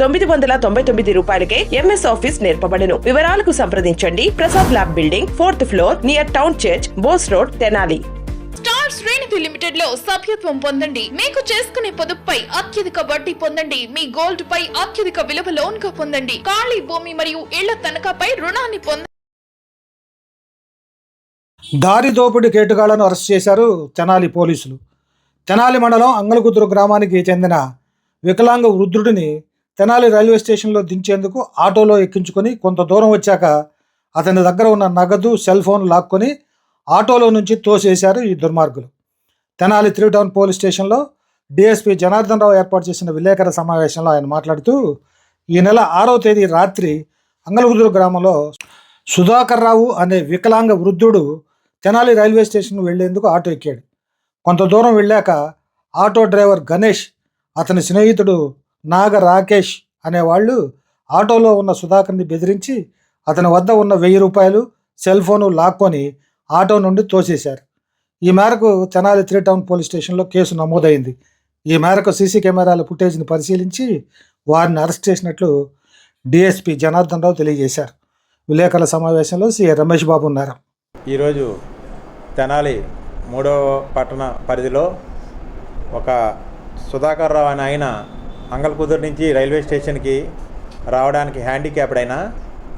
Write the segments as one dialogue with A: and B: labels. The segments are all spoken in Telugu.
A: తొమ్మిది వందల తొంభై తొమ్మిది రూపాయలకే ఎంఎస్ ఆఫీస్ నేర్పబడును. వివరాలకు సంప్రదించండి. Prasad lab building fourth floor near town church Bose road Tenali.
B: Star శ్రేణిధి లిమిటెడ్లో సభ్యత్వం పొందండి. మీకు చేసుకునే పొదుపుపై అత్యధిక వడ్డీ పొందండి. మీ గోల్డ్ పై అత్యధిక విలువ లోన్గా పొందండి. ఖాళీ భూమి మరియు ఇళ్ళ తనఖాపై రుణాన్ని పొందండి
C: దారి దోపిడీ కేటుగాళ్ళను అరెస్ట్ చేశారు తెనాలి పోలీసులు. తెనాలి మండలం అంగలకుదురు గ్రామానికి చెందిన వికలాంగ వృద్ధుడిని తెనాలి రైల్వే స్టేషన్లో దించేందుకు ఆటోలో ఎక్కించుకొని కొంత దూరం వచ్చాక అతని దగ్గర ఉన్న నగదు సెల్ ఫోన్ లాక్కొని ఆటోలో నుంచి తోసేశారు ఈ దుర్మార్గులు. తెనాలి త్రీ టౌన్ పోలీస్ స్టేషన్లో డిఎస్పీ జనార్దన్ రావు ఏర్పాటు చేసిన విలేకరుల సమావేశంలో ఆయన మాట్లాడుతూ ఈ నెల ఆరో తేదీ రాత్రి అంగలగుదురు గ్రామంలో సుధాకర్ రావు అనే వికలాంగ వృద్ధుడు తెనాలి రైల్వే స్టేషన్ వెళ్ళేందుకు ఆటో ఎక్కాడు. కొంత దూరం వెళ్ళాక ఆటో డ్రైవర్ గణేష్ అతని స్నేహితుడు నాగ రాకేష్ అనేవాళ్ళు ఆటోలో ఉన్న సుధాకర్ని బెదిరించి అతని వద్ద ఉన్న వెయ్యి రూపాయలు సెల్ ఫోను లాక్కొని ఆటో నుండి తోసేశారు. ఈ మేరకు తెనాలి త్రీ టౌన్ పోలీస్ స్టేషన్లో కేసు నమోదైంది. ఈ మేరకు సీసీ కెమెరాల ఫుటేజ్ని పరిశీలించి వారిని అరెస్ట్ చేసినట్లు డిఎస్పీ జనార్దన్ రావు తెలియజేశారు. విలేకరుల సమావేశంలో సిఐ రమేష్ బాబు ఉన్నారు.
D: ఈరోజు తెనాలి మూడవ పట్టణ పరిధిలో ఒక సుధాకర్ రావు అనే ఆయన అంగల్కుదురు నుంచి రైల్వే స్టేషన్కి రావడానికి హ్యాండిక్యాప్డ్ అయిన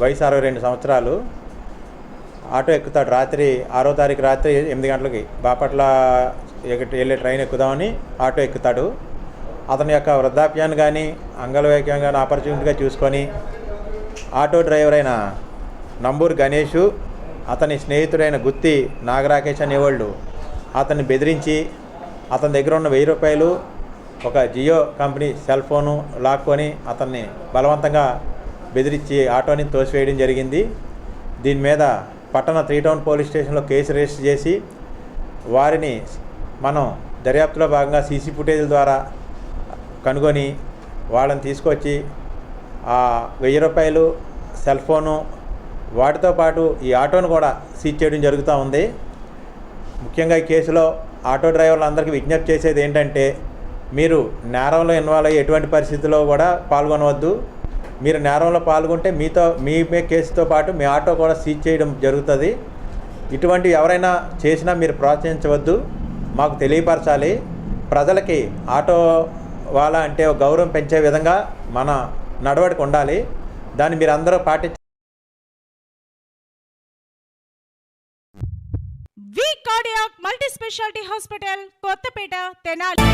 D: వయసు అరవై రెండు సంవత్సరాలు. ఆటో ఎక్కుతాడు రాత్రి ఆరో తారీఖు రాత్రి ఎనిమిది గంటలకి. బాపట్ల వెళ్ళే ట్రైన్ ఎక్కుదామని ఆటో ఎక్కుతాడు. అతని యొక్క వృద్ధాప్యాన్ని కానీ అంగలవైక్యం కానీ ఆపర్చునిటీగా చూసుకొని ఆటో డ్రైవర్ అయిన నంబూర్ గణేషు అతని స్నేహితుడైన గుత్తి నాగరాకేష్ అనేవాళ్ళు అతన్ని బెదిరించి అతని దగ్గర ఉన్న వెయ్యి రూపాయలు ఒక జియో కంపెనీ సెల్ ఫోను లాక్కొని అతన్ని బలవంతంగా బెదిరించి ఆటోని తోసివేయడం జరిగింది. దీని మీద పట్టణ త్రీ టౌన్ పోలీస్ స్టేషన్లో కేసు రిజిస్టర్ చేసి వారిని మనం దర్యాప్తులో భాగంగా సీసీ ఫుటేజ్ల ద్వారా కనుగొని వాళ్ళని తీసుకొచ్చి ఆ వెయ్యి రూపాయలు సెల్ ఫోను వాటితో పాటు ఈ ఆటోను కూడా సీజ్ చేయడం జరుగుతూ ఉంది. ముఖ్యంగా ఈ కేసులో ఆటో డ్రైవర్లందరికీ విజ్ఞప్తి చేసేది ఏంటంటే మీరు నేరంలో ఇన్వాల్వ్ అయ్యి ఎటువంటి పరిస్థితుల్లో కూడా పాల్గొనవద్దు. మీరు నేరంలో పాల్గొంటే మీతో మీ కేసుతో పాటు మీ ఆటో కూడా సీజ్ చేయడం జరుగుతుంది. ఇటువంటి ఎవరైనా చేసినా మీరు ప్రోత్సహించవద్దు. మాకు తెలియపరచాలి. ప్రజలకి ఆటో వాళ్ళ అంటే గౌరవం పెంచే విధంగా మన నడవడిక ఉండాలి. దాన్ని మీరు అందరూ పాటించ
E: V cardiac multi speciality hospital Kothapeta Tenali.